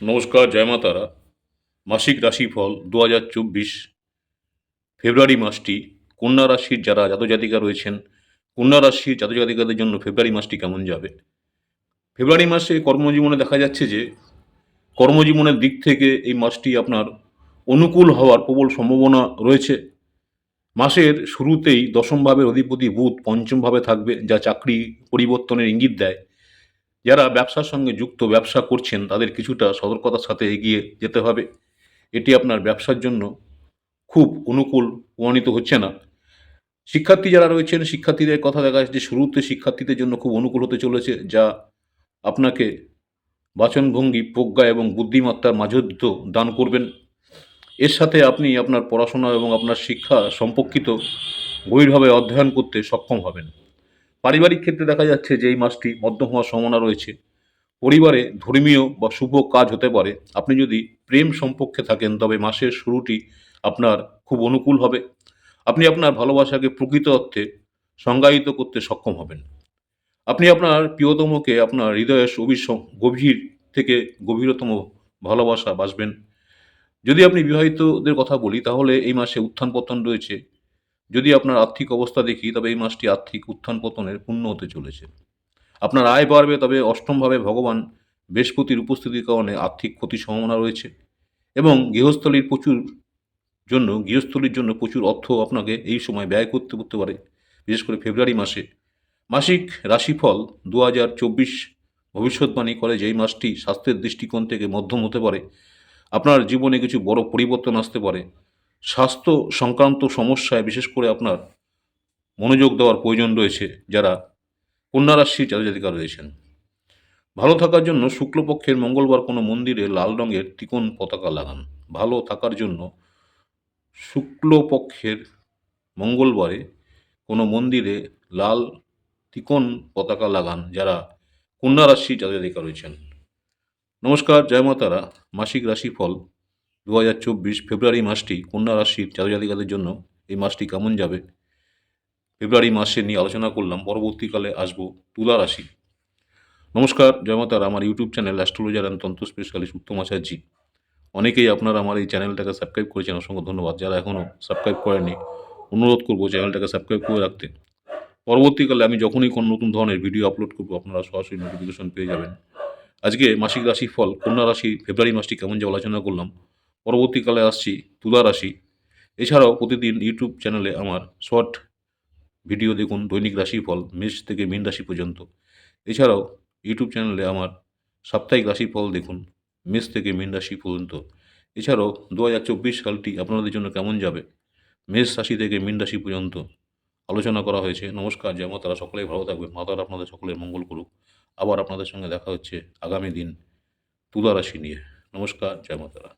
নমস্কার, জয় মা তারা। মাসিক রাশিফল দু হাজার চব্বিশ, ফেব্রুয়ারি মাসটি কন্যা রাশির যারা জাতজাতিকা রয়েছেন, কন্যা রাশির জাতজাতিকাদের জন্য ফেব্রুয়ারি মাসটি কেমন যাবে? ফেব্রুয়ারি মাসে কর্মজীবনে দেখা যাচ্ছে যে, কর্মজীবনের দিক থেকে এই মাসটি আপনার অনুকূল হওয়ার প্রবল সম্ভাবনা রয়েছে। মাসের শুরুতেই দশম ভাবের অধিপতি বুধ পঞ্চমভাবে থাকবে, যা চাকরি পরিবর্তনের ইঙ্গিত দেয়। যারা ব্যবসার সঙ্গে যুক্ত, ব্যবসা করছেন, তাদের কিছুটা সতর্কতার সাথে এগিয়ে যেতে হবে। এটি আপনার ব্যবসার জন্য খুব অনুকূল, প্রমাণিত হচ্ছে না। শিক্ষার্থী যারা রয়েছেন, শিক্ষার্থীদের কথা দেখা যাচ্ছে শুরুতে শিক্ষার্থীদের জন্য খুব অনুকূল হতে চলেছে, যা আপনাকে বাচনভঙ্গি, প্রজ্ঞা এবং বুদ্ধিমত্তার মাধুর্য দান করবেন। এর সাথে আপনি আপনার পড়াশোনা এবং আপনার শিক্ষা সম্পর্কিত গভীরভাবে অধ্যয়ন করতে সক্ষম হবেন। পারিবারিক ক্ষেত্রে দেখা যাচ্ছে যে এই মাসটি মধ্যম হওয়ার সম্ভাবনা রয়েছে। পরিবারে ধর্মীয় বা শুভ কাজ হতে পারে। আপনি যদি প্রেম সম্পর্কে থাকেন, তবে মাসের শুরুটি আপনার খুব অনুকূল হবে। আপনি আপনার ভালোবাসাকে প্রকৃত অর্থে সংজ্ঞায়িত করতে সক্ষম হবেন। আপনি আপনার প্রিয়তমকে আপনার হৃদয়ের অবিস গভীর থেকে গভীরতম ভালোবাসা বাসবেন। যদি আপনি বিবাহিতদের কথা বলি, তাহলে এই মাসে উত্থান পতন রয়েছে। যদি আপনার আর্থিক অবস্থা দেখি, তবে এই মাসটি আর্থিক উত্থান পতনের পূর্ণ হতে চলেছে। আপনার আয় বাড়বে, তবে অষ্টমভাবে ভগবান বৃহস্পতির উপস্থিতির কারণে আর্থিক ক্ষতির সম্ভাবনা রয়েছে এবং গৃহস্থলীর প্রচুর জন্য, গৃহস্থলীর জন্য প্রচুর অর্থ আপনাকে এই সময় ব্যয় করতে করতে পারে, বিশেষ করে ফেব্রুয়ারি মাসে। মাসিক রাশিফল দু হাজার চব্বিশ ভবিষ্যৎবাণী করে যে এই মাসটি স্বাস্থ্যের দৃষ্টিকোণ থেকে মধ্যম হতে পারে। আপনার জীবনে কিছু বড় পরিবর্তন আসতে পারে। স্বাস্থ্য সংক্রান্ত সমস্যায় বিশেষ করে আপনার মনোযোগ দেওয়ার প্রয়োজন রয়েছে যারা কন্যা রাশির জাতজাতিকা রয়েছেন। ভালো থাকার জন্য শুক্লপক্ষের মঙ্গলবার কোনো মন্দিরে লাল রঙের ত্রিকোণ পতাকা লাগান। ভালো থাকার জন্য শুক্লপক্ষের মঙ্গলবারে কোনো মন্দিরে লাল ত্রিকোণ পতাকা লাগান যারা কন্যা রাশির জাতজাতিকা রয়েছেন। নমস্কার, জয় মাতারা। মাসিক রাশিফল দু হাজার চব্বিশ ফেব্রুয়ারি মাসটি কন্যা রাশির জাতজাতিকাদের জন্য এই মাসটি কেমন যাবে? ফেব্রুয়ারি মাসে নিয়ে আলোচনা করলাম, পরবর্তীকালে আসব তুলা রাশি। নমস্কার জয়মাতার আমার YouTube channel astrologer and tantra specialist Uttam Acharya. অনেকেই আপনারা আমার এই চ্যানেলটাকে সাবস্ক্রাইব করেছেন, অসংখ্য ধন্যবাদ। যারা এখনও সাবস্ক্রাইব করেনি অনুরোধ করব চ্যানেলটাকে সাবস্ক্রাইব করে রাখতে। পরবর্তীকালে আমি যখনই কোনো নতুন ধরনের ভিডিও আপলোড করব, আপনারা সরাসরি নোটিফিকেশন পেয়ে যাবেন। আজকে মাসিক রাশি ফল কন্যা রাশি ফেব্রুয়ারি মাসটি কেমন যাবে আলোচনা করলাম। পরবর্তীকালে আসছি তুলা রাশি। এছাড়াও প্রতিদিন ইউটিউব চ্যানেলে আমার শর্ট ভিডিও দেখুন, দৈনিক রাশিফল, মেষ থেকে মীন রাশি পর্যন্ত। এছাড়াও ইউটিউব চ্যানেলে আমার সাপ্তাহিক রাশিফল দেখুন, মেষ থেকে মীন রাশি পর্যন্ত। এছাড়াও দু হাজার চব্বিশ সালটি আপনাদের জন্য কেমন যাবে? মেষ রাশি থেকে মীন রাশি পর্যন্ত আলোচনা করা হয়েছে। নমস্কার যেমন তারা সকলেই ভালো থাকবে মাতার আপনাদের সকলের মঙ্গল করুক। আবার আপনাদের সঙ্গে দেখা হচ্ছে আগামী দিন তুলা রাশি নিয়ে। নমস্কার, জয় মাতারা